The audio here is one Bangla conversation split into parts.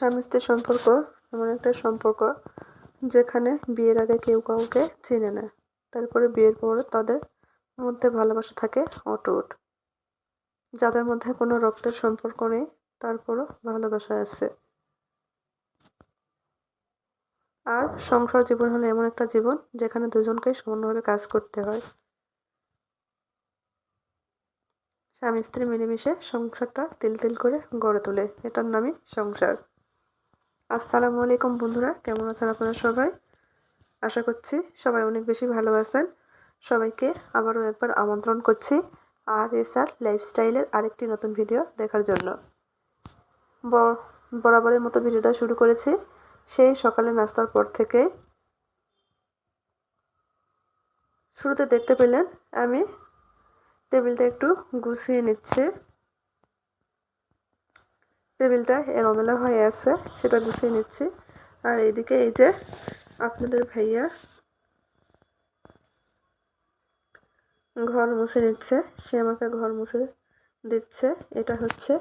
স্বামী স্ত্রীর সম্পর্ক এমন একটা সম্পর্ক যেখানে বিয়ের আগে কেউ কাউকে চেনে না। তারপরে বিয়ের পর তাদের মধ্যে ভালোবাসা থাকে অটুট। যাদের মধ্যে কোনো রক্তের সম্পর্ক নেই, তারপরও ভালোবাসা আছে। আর সংসার জীবন হলো এমন একটা জীবন যেখানে দুজনকেই সমানভাবে কাজ করতে হয়। স্বামী স্ত্রী মিলেমিশে সংসারটা তিল তিল করে গড়ে তোলে। এটার নামই সংসার। আসসালামু আলাইকুম বন্ধুরা, কেমন আছেন আপনারা সবাই? আশা করছি সবাই অনেক বেশি ভালো আছেন। সবাইকে আবারও একবার আমন্ত্রণ করছি আর এস আর লাইফস্টাইলের আরেকটি নতুন ভিডিও দেখার জন্য। বরাবরের মতো ভিডিওটা শুরু করেছি সেই সকালে নাস্তার পর থেকে। শুরুতে দেখতে পেলেন আমি টেবিলটা একটু গুছিয়ে নিচ্ছে। টেবিলটা এলোমেলো হয়ে আছে, সেটা গুছিয়ে নিচ্ছি। আর এইদিকে এই যে আপনাদের ভাইয়া ঘর মুছে নিচ্ছে, সে আমাকে ঘর মুছে দিচ্ছে। এটা হচ্ছে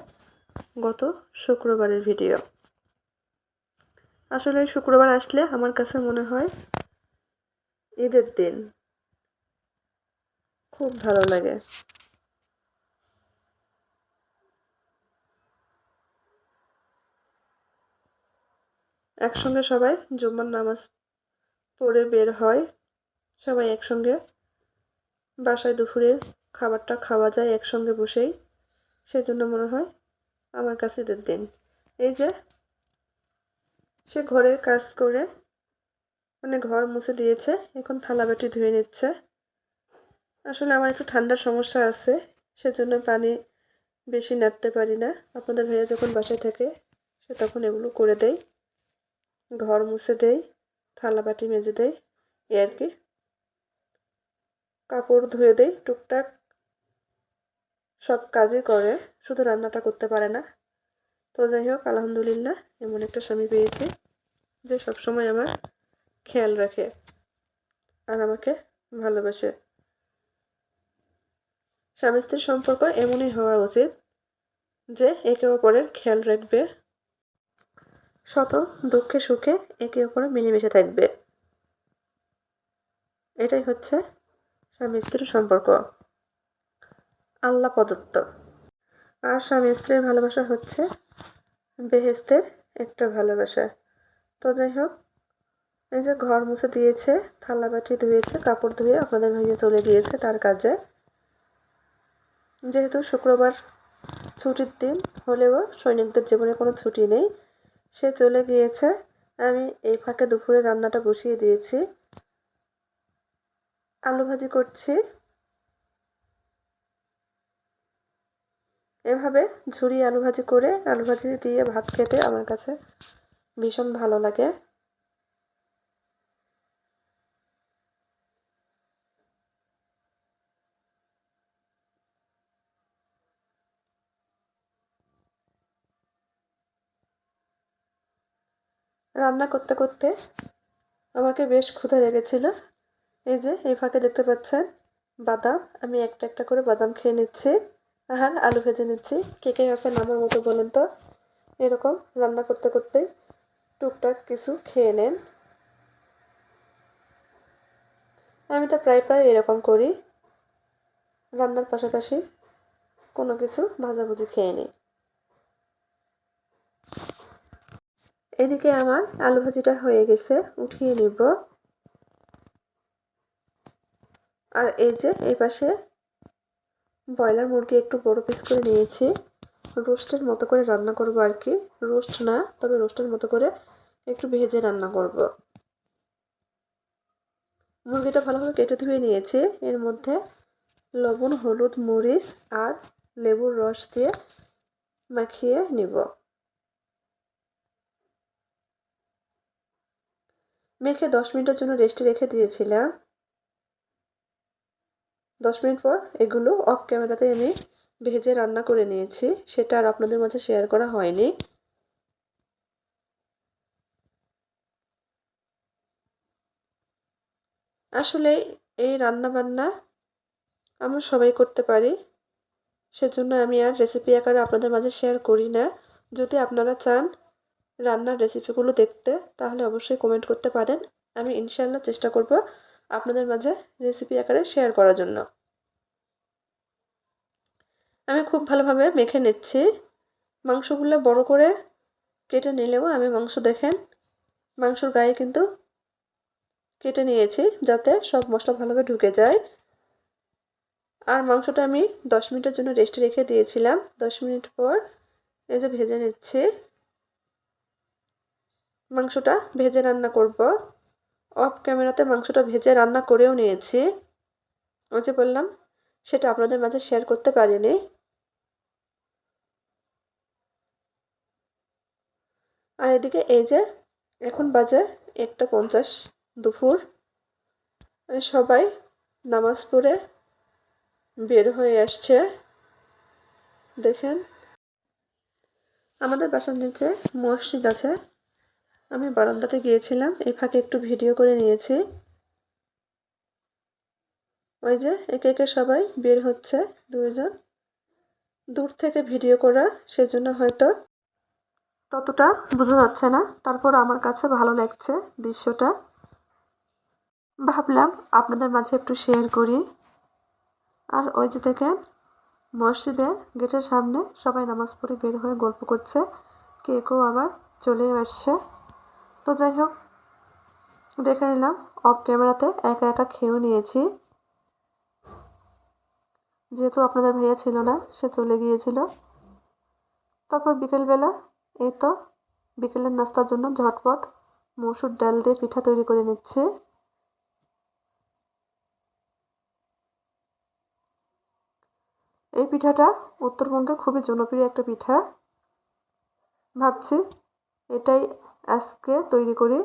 গত শুক্রবারের ভিডিও। আসলে শুক্রবার আসলে আমার কাছে মনে হয় ঈদের দিন। খুব ভালো লাগে। একসঙ্গে সবাই জুম্মার নামাজ পড়ে বের হয়। সবাই একসঙ্গে বাসায় দুপুরের খাবারটা খাওয়া যায় একসঙ্গে বসেই। সেজন্য মনে হয় আমার কাছে ঈদের দিন। এই যে সে ঘরের কাজ করে মানে ঘর মুছে দিয়েছে, এখন থালা বাটি ধুয়ে নিচ্ছে। আসলে আমার একটু ঠান্ডার সমস্যা আছে, সেজন্য পানি বেশি নাড়তে পারি না। আপনাদের ভাইয়া যখন বাসায় থাকে, সে তখন এগুলো করে দেয়। ঘর মুছে দেয়, থালা বাটি মেজে দেয় এ আর কি। কাপড় ধুয়ে দেয়, টুকটাক সব কাজই করে, শুধু রান্নাটা করতে পারে না। তো যাই হোক, আলহামদুলিল্লাহ, এমন একটা স্বামী পেয়েছি যে সবসময় আমার খেয়াল রাখে আর আমাকে ভালোবাসে। স্বামী স্ত্রীর সম্পর্ক এমনই হওয়া উচিত যে একে অপরের খেয়াল রাখবে শত দুঃখে সুখে একে অপরে মিলেমিশে থাকবে। এটাই হচ্ছে স্বামী স্ত্রীর সম্পর্ক। আল্লাহ প্রদত্ত। আর স্বামী স্ত্রীর ভালোবাসা হচ্ছে বেহেস্তের একটা ভালোবাসা। তো যাই হোক, এই যে ঘর মুছে দিয়েছে, থালা বাটি ধুয়েছে, কাপড় ধুয়ে আপনাদের ভাইয়া চলে গিয়েছে তার কাজে। যেহেতু শুক্রবার ছুটির দিন, হলেও সৈনিকদের জীবনে কোনো ছুটি নেই। সে চলে গিয়েছে। আমি এই ফাঁকে দুপুরে রান্নাটা বসিয়ে দিয়েছি। আলু ভাজি করছি। এভাবে ঝুড়ি আলু ভাজি করে আলু ভাজি দিয়ে ভাত খেতে আমার কাছে ভীষণ ভালো লাগে। রান্না করতে করতে আমাকে বেশ ক্ষুধা লেগেছিল। এই যে, এই ফাঁকে দেখতে পাচ্ছেন, বাদাম। আমি একটা একটা করে বাদাম খেয়ে নিচ্ছি। আর আলু ভেজে নিচ্ছি। কে কে আছেন আমার মতো বলেন তো? এরকম রান্না করতে করতে টুকটাক কিছু খেয়ে নেন। আমি তো প্রায় প্রায় এরকম করি। রান্নার পাশাপাশি কোনো কিছু ভাজাভুজি খেয়ে নিই। এদিকে আমার আলু ভাজিটা হয়ে গেছে, উঠিয়ে নিব। আর এই যে এই পাশে ব্রয়লার মুরগি একটু বড় পিস করে নিয়েছি। রোস্টের মতো করে রান্না করব আর কি। রোস্ট না, তবে রোস্টের মতো করে একটু ভেজে রান্না করব। মুরগিটা ভালোভাবে কেটে ধুয়ে নিয়েছি। এর মধ্যে লবণ, হলুদ, মরিচ আর লেবুর রস দিয়ে মাখিয়ে নিব। মেখে দশ মিনিটের জন্য রেস্টে রেখে দিয়েছিলাম। দশ মিনিট পর এগুলো অফ ক্যামেরাতে আমি ভেজে রান্না করে নিয়েছি। সেটা আর আপনাদের মাঝে শেয়ার করা হয়নি। আসলে এই রান্না বান্না আমরা সবাই করতে পারি। সেজন্য আমি আর রেসিপি আকারে আপনাদের মাঝে শেয়ার করি না। যদি আপনারা চান রান্নার রেসিপিগুলো দেখতে, তাহলে অবশ্যই কমেন্ট করতে পারেন। আমি ইনশাল্লাহ চেষ্টা করব আপনাদের মাঝে রেসিপি আকারে শেয়ার করার জন্য। আমি খুব ভালোভাবে মেখে নিচ্ছি। মাংসগুলো বড় করে কেটে নিলেও আমি মাংস দেখেন, মাংসর গায়ে কিন্তু কেটে নিয়েছি যাতে সব মশলা ভালোভাবে ঢুকে যায়। আর মাংসটা আমি দশ মিনিটের জন্য রেস্টে রেখে দিয়েছিলাম। দশ মিনিট পর এই যে ভেজে নিচ্ছি। মাংসটা ভেজে রান্না করব। অফ ক্যামেরাতে মাংসটা ভেজে রান্না করেও নিয়েছি। ওই যে বললাম, সেটা আপনাদের মাঝে শেয়ার করতে পারিনি। আর এদিকে এই যে, এখন বাজে একটা পঞ্চাশ দুপুর। সবাই নামাজ পড়ে বের হয়ে আসছে। দেখেন, আমাদের বাসার নিচে মসজিদ আছে। আমি বারান্দাতে গিয়েছিলাম, এই ফাঁকে একটু ভিডিও করে নিয়েছি। ওই যে একে একে সবাই বের হচ্ছে, দুইজন। দূর থেকে ভিডিও করা, সেজন্য হয়তো ততটা বোঝা যাচ্ছে না। তারপর আমার কাছে ভালো লাগছে দৃশ্যটা। ভাবলাম আপনাদের মাঝে একটু শেয়ার করি। আর ওই যে দেখেন, মসজিদের গেটের সামনে সবাই নামাজ পড়ে বের হয়ে গল্প করছে। কে কেউ আবার চলে আসছে। তো যাই হোক, দেখে নিলাম। অফ ক্যামেরাতে একা একা খেয়েও নিয়েছি। যেহেতু আপনাদের ভাইয়া ছিল না, সে চলে গিয়েছিল। তারপর বিকেলবেলা এই তো বিকেলের নাস্তার জন্য ঝটপট মসুর ডাল দিয়ে পিঠা তৈরি করে নিচ্ছে। এই পিঠাটা উত্তরবঙ্গের খুবই জনপ্রিয় একটা পিঠা। ভাবছি এটাই আজকে তৈরি করি।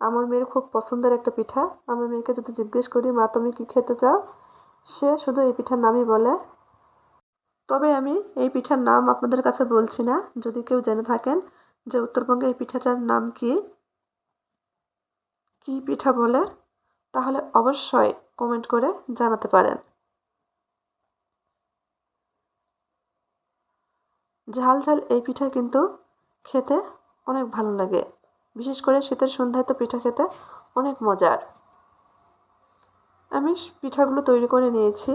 আমার মেয়ের খুব পছন্দের একটা পিঠা। আমার মেয়েকে যদি জিজ্ঞেস করি, মা, তুমি কী খেতে চাও? সে শুধু এই পিঠার নামই বলে। তবে আমি এই পিঠার নাম আপনাদের কাছে বলছি না। যদি কেউ জেনে থাকেন যে উত্তরবঙ্গে এই পিঠাটার নাম কি কি পিঠা বলে, তাহলে অবশ্যই কমেন্ট করে জানাতে পারেন। ঝাল ঝাল এই পিঠা কিন্তু খেতে অনেক ভালো লাগে। বিশেষ করে শীতের সন্ধ্যায় তো পিঠা খেতে অনেক মজার। আমি পিঠাগুলো তৈরি করে নিয়েছি।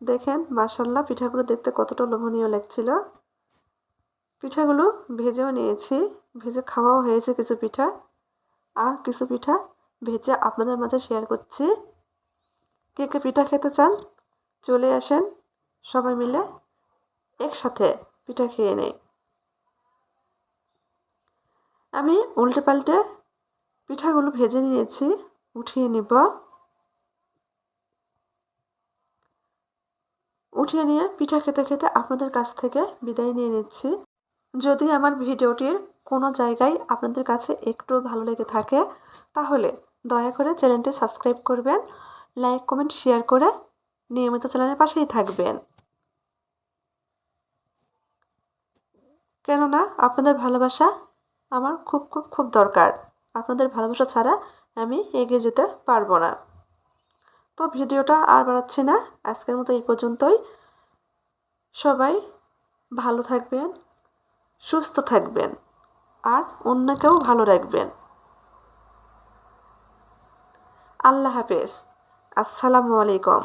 দেখেন মাসাল্লাহ পিঠাগুলো দেখতে কতটা লোভনীয় লাগছিল। পিঠাগুলো ভেজেও নিয়েছি। ভেজে খাওয়াও হয়েছে কিছু পিঠা। আর কিছু পিঠা ভেজে আপনাদের মাঝে শেয়ার করছি। কে কে পিঠা খেতে চান, চলে আসেন। সবাই মিলে একসাথে পিঠা খেয়ে নেই। আমি উল্টে পাল্টে পিঠাগুলো ভেজে নিয়েছি, উঠিয়ে নিব। উঠিয়ে নিয়ে পিঠা খেতে খেতে আপনাদের কাছ থেকে বিদায় নিয়ে নিচ্ছি। যদি আমার ভিডিওটির কোনো জায়গায় আপনাদের কাছে একটু ভালো লেগে থাকে, তাহলে দয়া করে চ্যানেলটি সাবস্ক্রাইব করবেন, লাইক, কমেন্ট, শেয়ার করে নিয়মিত চ্যানেলের পাশেই থাকবেন। কেননা আপনাদের ভালোবাসা আমার খুব খুব খুব দরকার। আপনাদের ভালোবাসা ছাড়া আমি এগিয়ে যেতে পারব না। তো ভিডিওটা আর বাড়াচ্ছি না। আজকের মতো এই পর্যন্তই। সবাই ভালো থাকবেন, সুস্থ থাকবেন, আর অন্যকেও ভালো রাখবেন। আল্লাহ হাফেজ। আসসালামু আলাইকুম।